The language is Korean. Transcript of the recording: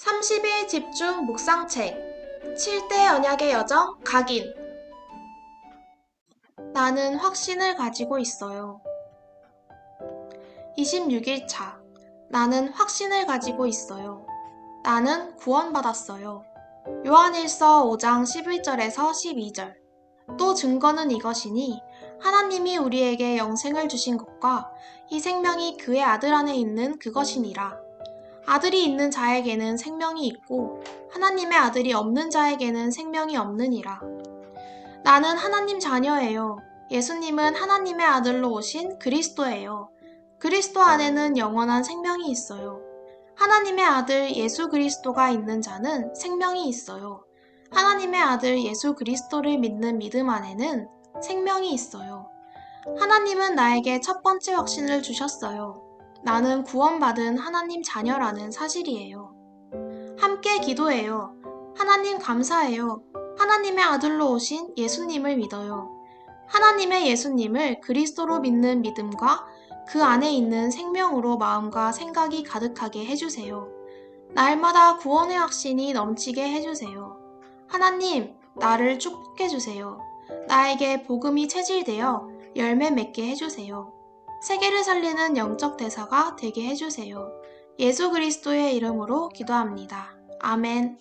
30일 집중 묵상책 7대 언약의 여정 각인 나는 확신을 가지고 있어요. 26일 차 나는 확신을 가지고 있어요. 나는 구원받았어요. 요한일서 5장 11절에서 12절 또 증거는 이것이니 하나님이 우리에게 영생을 주신 것과 이 생명이 그의 아들 안에 있는 그것이니라. 아들이 있는 자에게는 생명이 있고 하나님의 아들이 없는 자에게는 생명이 없느니라. 나는 하나님 자녀예요. 예수님은 하나님의 아들로 오신 그리스도예요. 그리스도 안에는 영원한 생명이 있어요. 하나님의 아들 예수 그리스도가 있는 자는 생명이 있어요. 하나님의 아들 예수 그리스도를 믿는 믿음 안에는 생명이 있어요. 하나님은 나에게 첫 번째 확신을 주셨어요. 나는 구원받은 하나님 자녀라는 사실이에요. 함께 기도해요. 하나님 감사해요. 하나님의 아들로 오신 예수님을 믿어요. 하나님의 예수님을 그리스도로 믿는 믿음과 그 안에 있는 생명으로 마음과 생각이 가득하게 해주세요. 날마다 구원의 확신이 넘치게 해주세요. 하나님, 나를 축복해주세요. 나에게 복음이 체질되어 열매 맺게 해주세요. 세계를 살리는 영적 대사가 되게 해주세요. 예수 그리스도의 이름으로 기도합니다. 아멘.